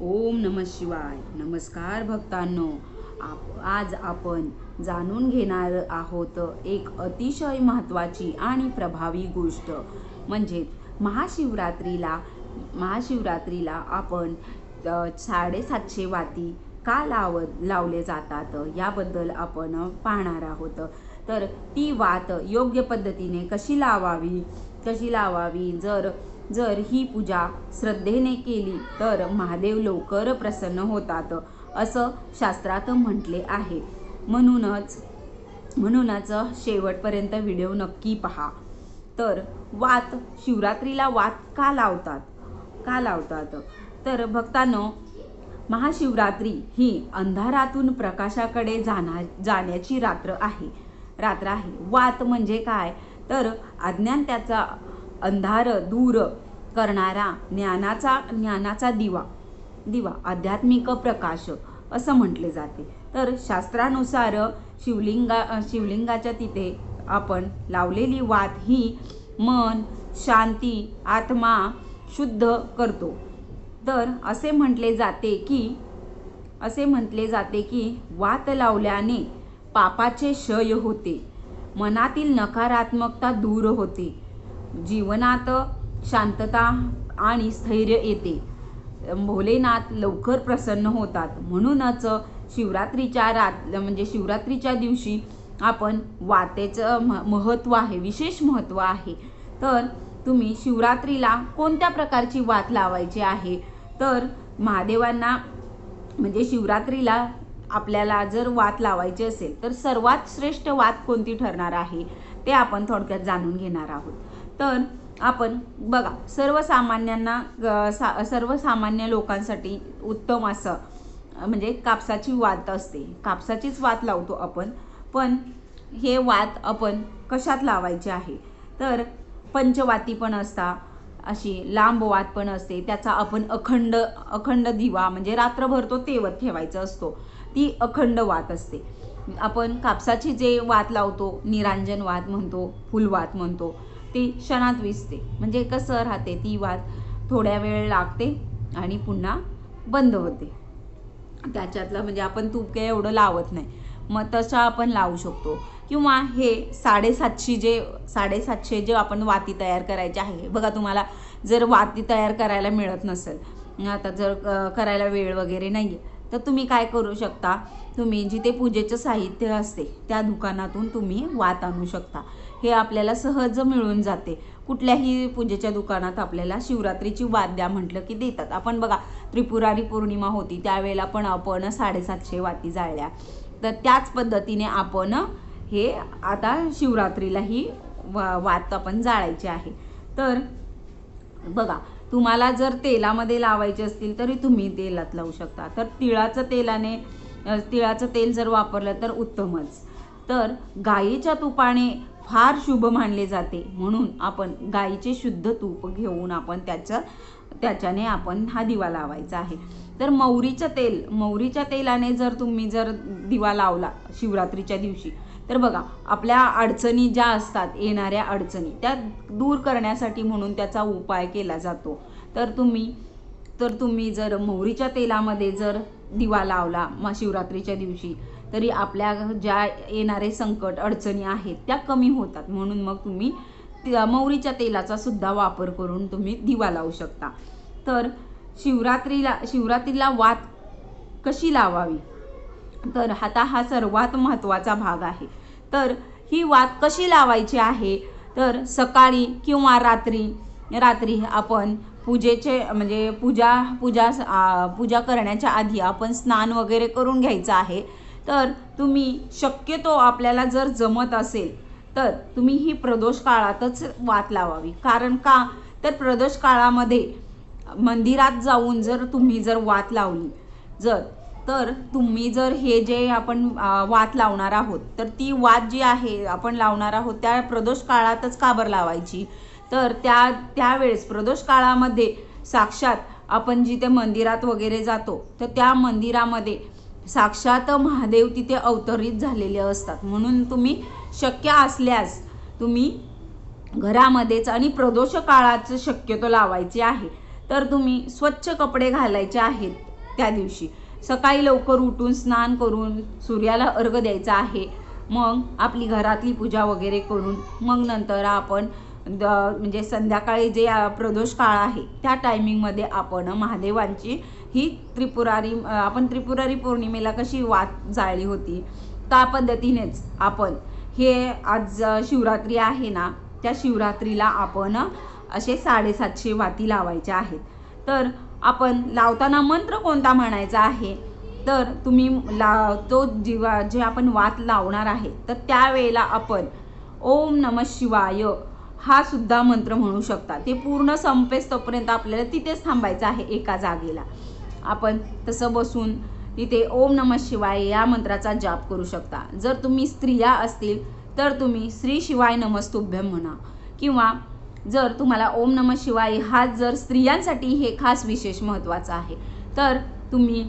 ओम नम शिवाय. नमस्कार भक्तांनो. आप आज आपण जाणून घेणार आहोत एक अतिशय महत्त्वाची आणि प्रभावी गोष्ट. म्हणजे महाशिवरात्रीला महाशिवरात्रीला आपण साडेसातशे वाती का लाव लावले जातात? याबद्दल आपण पाहणार आहोत. तर ती वात योग्य पद्धतीने कशी लावावी? कशी लावावी? जर जर ही पूजा श्रद्धेने केली तर महादेव लवकर प्रसन्न होतात असं शास्त्रात म्हटले आहे. म्हणूनच म्हणूनच शेवटपर्यंत व्हिडिओ नक्की पहा. तर वात शिवरात्रीला वात का लावतात? का लावतात? तर भक्तांनो महाशिवरात्री ही अंधारातून प्रकाशाकडे जाणार जाण्याची रात्र आहे. रात्र आहे. वात म्हणजे काय? तर अज्ञान त्याचा अंधार दूर करणारा ज्ञानाचा ज्ञानाचा दिवा दिवा आध्यात्मिक प्रकाश असं म्हटले जाते. तर शास्त्रानुसार शिवलिंगा शिवलिंगाच्या तिथे आपण लावलेली वात ही मन शांती आत्मा शुद्ध करतो. तर असे म्हटले जाते की असे म्हटले जाते की वात लावल्याने पापाचे क्षय होते. मनातील नकारात्मकता दूर होते. जीवनात शांतता आणि स्थैर्य येते. भोलेनाथ लवकर प्रसन्न होतात. म्हणूनच शिवरात्रीच्या रात म्हणजे शिवरात्रीच्या दिवशी आपण वातेचं म महत्त्व आहे विशेष महत्त्व आहे. तर तुम्ही शिवरात्रीला कोणत्या प्रकारची वात लावायची आहे? तर महादेवांना म्हणजे शिवरात्रीला आपल्याला जर वात लावायची असेल तर सर्वात श्रेष्ठ वात कोणती ठरणार आहे? ते आपण थोडक्यात जाणून घेणार आहोत. तर आपण बघा सर्वसामान्यांना ग- सा सर्वसामान्य लोकांसाठी उत्तम असं म्हणजे कापसाची वात असते. कापसाचीच वात लावतो आपण पण हे वात आपण कशात लावायचे आहे? तर पंचवाती पण असता अशी लांब वात पण असते त्याचा आपण अखंड अखंड दिवा म्हणजे रात्रभर तो तेवत ठेवायचा असतो ती अखंड वात असते. आपण कापसाची जे वात लावतो निरांजन वात म्हणतो फुलवात म्हणतो ती क्षणात विसते. म्हणजे कसं राहते ती वात थोड्या वेळ लागते आणि पुन्हा बंद होते. त्याच्यातलं म्हणजे आपण तूप काही एवढं लावत नाही. मग तसं आपण लावू शकतो. किंवा हे साडेसातशे जे साडेसातशे जे आपण वाती तयार करायचे आहे. बघा तुम्हाला जर वाती तयार करायला मिळत नसेल आता जर करायला वेळ वगैरे नाही आहे तर तुम्ही काय करू शकता? तुम्ही जिथे पूजेचं साहित्य असते त्या दुकानातून तुम्ही वात आणू शकता. हे आपल्याला सहज मिळून जाते. कुठल्याही पूजेच्या दुकानात आपल्याला शिवरात्रीची वाद्या म्हटलं की देतात. आपण बघा त्रिपुरारी पौर्णिमा होती त्यावेळेला पण आपण साडेसातशे वाती जाळल्या. तर त्याच पद्धतीने आपण हे आता शिवरात्रीलाही वा वात आपण जाळायची आहे. तर बघा तुम्हाला जर तेलामध्ये लावायचे असतील तरी तुम्ही तेलात लावू शकता. तर तिळाचं तेलाने तिळाचं तेल जर वापरलं तर उत्तमच. तर गाईच्या तुपाने फार शुभ मानले जाते. म्हणून आपण गाईचे शुद्ध तूप घेऊन आपण त्याचं त्याच्याने आपण हा दिवा लावायचा आहे. तर मौरीचं तेल मौरीच्या तेलाने जर तुम्ही जर दिवा लावला शिवरात्रीच्या दिवशी तर बघा आपल्या अडचणी ज्या असतात येणाऱ्या अडचणी त्या दूर करण्यासाठी म्हणून त्याचा उपाय केला जातो. तर तुम्ही तर तुम्ही जर मोहरीच्या तेलामध्ये जर दिवा लावला मग शिवरात्रीच्या दिवशी तरी आपल्या ज्या येणारे संकट अडचणी आहेत त्या कमी होतात. म्हणून मग तुम्ही त्या मोहरीच्या तेलाचा सुद्धा वापर करून तुम्ही दिवा लावू शकता. तर शिवरात्रीला शिवरात्रीला वात कशी लावावी? तर आता हा सर्वात महत्त्वाचा भाग आहे. तर ही वात कशी लावायची आहे? तर सकाळी किंवा रात्री रात्री आपण पूजेचे म्हणजे पूजा पूजा पूजा करण्याच्या आधी आपण स्नान वगैरे करून घ्यायचं आहे. तर तुम्ही शक्यतो आपल्याला जर जमत असेल तर तुम्ही ही प्रदोष काळातच वात लावावी. कारण का? तर प्रदोष काळामध्ये मंदिरात जाऊन जर तुम्ही जर वात लावली जर तर तुम्ही जर हे जे आपण वात लावणार आहोत तर ती वात जी आहे आपण लावणार आहोत त्या प्रदोष काळातच का बरं लावायची? तर त्या त्यावेळेस प्रदोष काळामध्ये साक्षात आपण जिथे मंदिरात वगैरे जातो तर त्या मंदिरामध्ये साक्षात महादेव तिथे अवतरित झालेले असतात. म्हणून तुम्ही शक्य असल्यास तुम्ही घरामध्येच आणि प्रदोष काळाचं शक्यतो लावायचे आहे. तर तुम्ही स्वच्छ कपडे घालायचे आहेत त्या दिवशी. सकाळी लवकर उठून स्नान करून सूर्याला अर्घ द्यायचा आहे. मग आपली घरातली पूजा वगैरे करून मग नंतर आपण द म्हणजे संध्याकाळी जे प्रदोष काळ आहे त्या टायमिंगमध्ये आपण महादेवांची ही त्रिपुरारी आपण त्रिपुरारी पौर्णिमेला कशी वात जाळली होती त्या पद्धतीनेच आपण हे आज शिवरात्री आहे ना त्या शिवरात्रीला आपण असे साडेसातशे वाती लावायच्या आहेत. तर आपण लावताना मंत्र कोणता म्हणायचा आहे? तर तुम्ही ला तो जीवा जे आपण वात लावणार आहे तर त्यावेळेला आपण ओम नम शिवाय हा सुद्धा मंत्र म्हणू शकता. ते पूर्ण संपेस तोपर्यंत आपल्याला तिथेच थांबायचं आहे एका जागेला. आपण तसं बसून तिथे ओम नम शिवाय या मंत्राचा जाप करू शकता. जर तुम्ही स्त्रिया असतील तर तुम्ही श्री शिवाय नमस्तुभ्यम म्हणा. किंवा जर तुम्हाला ओम नम शिवाय हा जर स्त्रियांसाठी हे खास विशेष महत्त्वाचं आहे तर तुम्ही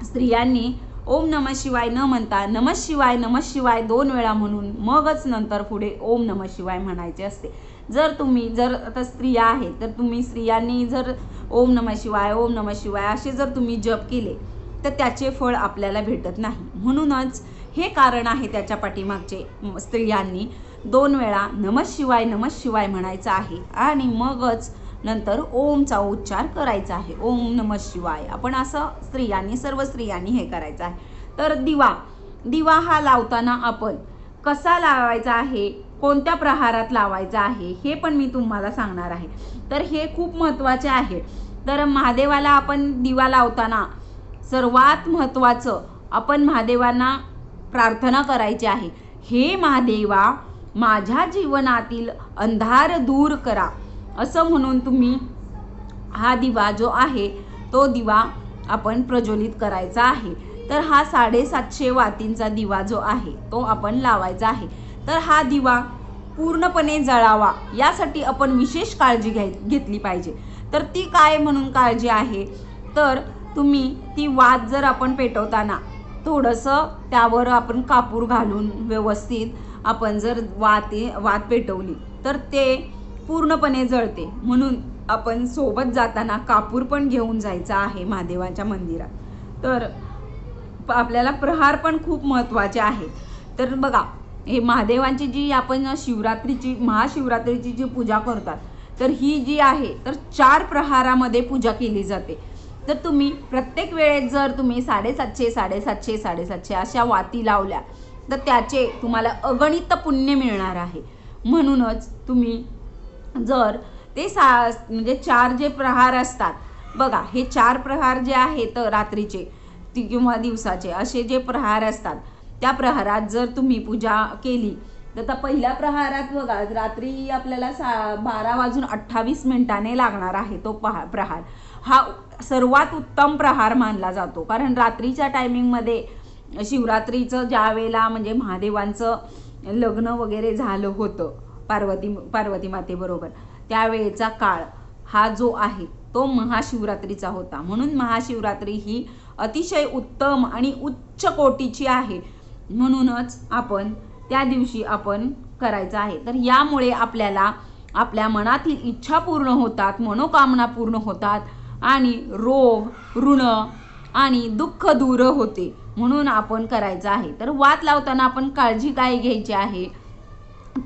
स्त्रियांनी ओम नम शिवाय न म्हणता नम शिवाय नम शिवाय दोन वेळा म्हणून मगच नंतर पुढे ओम नम शिवाय म्हणायचे असते. जर तुम्ही जर आता स्त्रिया आहेत तर तुम्ही स्त्रियांनी जर ओम नम शिवाय ओम नम शिवाय असे जर तुम्ही जप केले तर त्याचे फळ आपल्याला भेटत नाही. म्हणूनच हे कारण आहे त्याच्या पाठीमागचे स्त्रियांनी दोन वेळा नमः शिवाय नमः शिवाय म्हणायचं आहे. आणि मगच नंतर ओमचा उच्चार करायचा आहे. ओम नमः शिवाय. आपण असं स्त्रियांनी सर्व स्त्रियांनी हे करायचं आहे. तर दिवा. दिवा हा लावताना आपण कसा लावायचा आहे? कोणत्या प्रहारात लावायचा आहे? हे पण मी तुम्हाला सांगणार आहे. तर हे खूप महत्त्वाचे आहे. तर महादेवाला आपण दिवा लावताना सर्वात महत्त्वाचं आपण महादेवांना प्रार्थना करायची आहे. हे महादेवा माझ्या जीवनातील अंधार दूर करा. असं म्हणून तुम्ही हा दिवा जो आहे तो दिवा आपण प्रज्वलित करायचा आहे. तर हा साडेसातशे वातींचा दिवा जो आहे तो आपण लावायचा आहे. तर हा दिवा पूर्णपणे जळावा यासाठी आपण विशेष काळजी घ्याय घेतली पाहिजे. तर ती काय म्हणून काळजी आहे? तर तुम्ही ती वात जर आपण पेटवताना थोडंसं त्यावर आपण कापूर घालून व्यवस्थित आपण जर वाते वात पेटवली तर ते पूर्णपणे जळते. म्हणून आपण सोबत जाताना कापूर पण घेऊन जायचा आहे महादेवाच्या मंदिरात. तर आपल्याला प्रहार पण खूप महत्त्वाचे आहेत. तर बघा हे महादेवांची जी आपण शिवरात्रीची महाशिवरात्रीची जी पूजा करतात तर ही जी आहे तर चार प्रहारामध्ये पूजा केली जाते. तर तुम्ही प्रत्येक वेळेस जर तुम्ही साडेसातशे साडेसातशे साडेसातशे अशा वाती लावल्या तर त्याचे तुम्हाला अगणित पुण्य मिळणार आहे. म्हणूनच तुम्ही जर ते सा म्हणजे चार जे प्रहार असतात बघा हे चार प्रहार जे आहेत रात्रीचे ती किंवा दिवसाचे असे जे प्रहार असतात त्या प्रहारात जर तुम्ही पूजा केली तर त्या पहिल्या प्रहारात बघा रात्री आपल्याला सा बारा वाजून अठ्ठावीस मिनिटाने लागणार आहे तो पहा प्रहार. हा सर्वात उत्तम प्रहार मानला जातो कारण रात्रीच्या टायमिंगमध्ये शिवरात्रीचं ज्या वेळेला म्हणजे महादेवांचं लग्न वगैरे झालं होतं पार्वती पार्वती मातेबरोबर त्यावेळेचा काळ हा जो आहे तो महाशिवरात्रीचा होता. म्हणून महाशिवरात्री ही अतिशय उत्तम आणि उच्च कोटीची आहे. म्हणूनच आपण त्या दिवशी आपण करायचं आहे. तर यामुळे आपल्याला आपल्या मनातील इच्छा पूर्ण होतात मनोकामना पूर्ण होतात आणि रोग ऋण आणि दुःख दूर होते. म्हणून आपण करायचं आहे. तर वाद लावताना आपण काळजी काय घ्यायची आहे?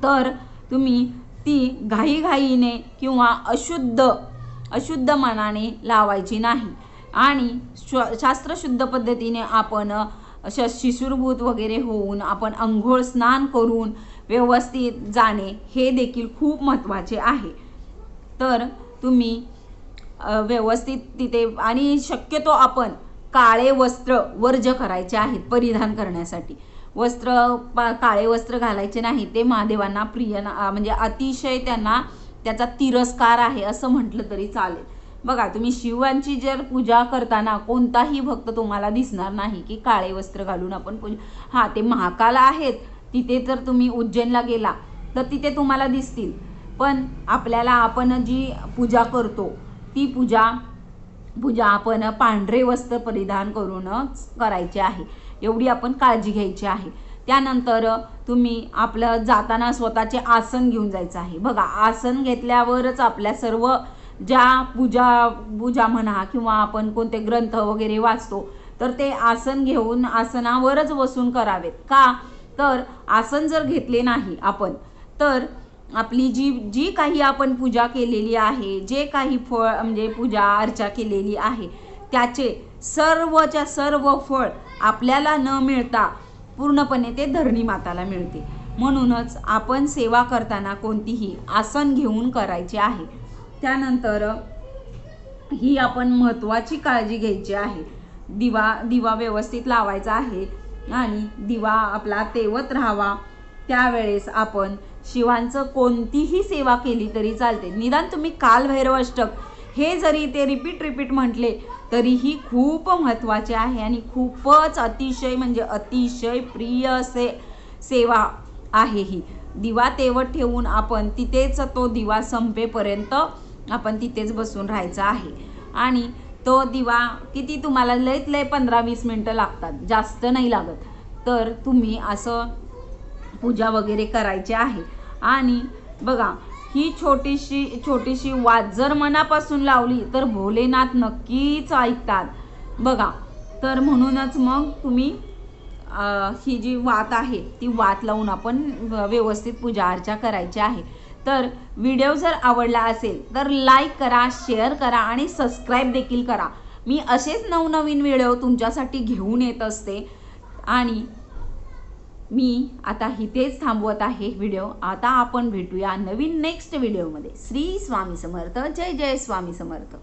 तर तुम्ही ती घाईघाईने किंवा अशुद्ध अशुद्ध मनाने लावायची नाही. आणि श्व शास्त्रशुद्ध पद्धतीने आपण श शिशुरभूत वगैरे होऊन आपण अंघोळ स्नान करून व्यवस्थित जाणे हे देखील खूप महत्त्वाचे आहे. तर तुम्ही व्यवस्थित तिथे आणि शक्यतो आपण काळे वस्त्र वर्ज करायचे आहेत परिधान करण्यासाठी. वस्त्र पा काळे वस्त्र घालायचे नाही ते महादेवांना प्रिय ना- म्हणजे अतिशय त्यांना त्याचा तिरस्कार आहे असं म्हटलं तरी चालेल. बघा तुम्ही शिवांची जर पूजा करताना कोणताही भक्त तुम्हाला दिसणार नाही की काळे वस्त्र घालून आपण पूजा हां ते महाकाल आहेत तिथे जर तुम्ही उज्जैनला गेला तर तिथे तुम्हाला दिसतील. पण आपल्याला आपण जी पूजा करतो ती पूजा पूजा आपण पांढरे वस्त्र परिधान करूनच करायची आहे. एवढी आपण काळजी घ्यायची आहे. त्यानंतर तुम्ही आपलं जाताना स्वतःचे आसन घेऊन जायचं आहे. बघा आसन घेतल्यावरच आपल्या सर्व ज्या पूजा पूजा म्हणा किंवा आपण कोणते ग्रंथ वगैरे वाचतो तर ते आसन घेऊन आसनावरच बसून करावेत. का? तर आसन जर घेतले नाही आपण तर आपली जी जी काही आपण पूजा केलेली आहे जे काही फळ म्हणजे पूजा अर्चा केलेली आहे त्याचे सर्वच्या सर्व फळ आपल्याला न मिळता पूर्णपणे ते धरणी माताला मिळते. म्हणूनच आपण सेवा करताना कोणतीही आसन घेऊन करायचे आहे. त्यानंतर ही आपण महत्त्वाची काळजी घ्यायची आहे. दिवा दिवा व्यवस्थित लावायचा आहे आणि दिवा आपला तेवत राहावा. त्यावेळेस आपण शिवांचं कोणतीही सेवा केली तरी चालते. निदान तुम्ही कालभैरव अष्टक हे जरी ते रिपीट रिपीट म्हटले तरीही खूप महत्त्वाचे आहे आणि खूपच अतिशय म्हणजे अतिशय प्रिय असे सेवा आहे ही. दिवा तेवत ठेवून आपण तिथेच तो दिवा संपेपर्यंत आपण तिथेच बसून राहायचं आहे. आणि तो दिवा किती तुम्हाला लयत लय पंधरा वीस मिनटं लागतात जास्त नाही लागत. तर तुम्ही असं पूजा वगैरे करायची आहे. आणि बघा ही छोटीशी छोटीशी वाद जर मनापासून लावली तर भोलेनाथ नक्कीच ऐकतात. बघा तर म्हणूनच मग तुम्ही ही जी वात आहे ती वात लावून आपण व्यवस्थित पूजा अर्चा करायची आहे. तर व्हिडिओ जर आवडला असेल तर लाईक करा शेअर करा आणि सबस्क्राईब देखील करा. मी असेच नवनवीन व्हिडिओ तुमच्यासाठी घेऊन येत असते आणि मी आता इथेच थांबवत आहे व्हिडिओ. आता आपण भेटूया नवीन नेक्स्ट व्हिडिओमध्ये श्री स्वामी समर्थ. जय जय स्वामी समर्थ.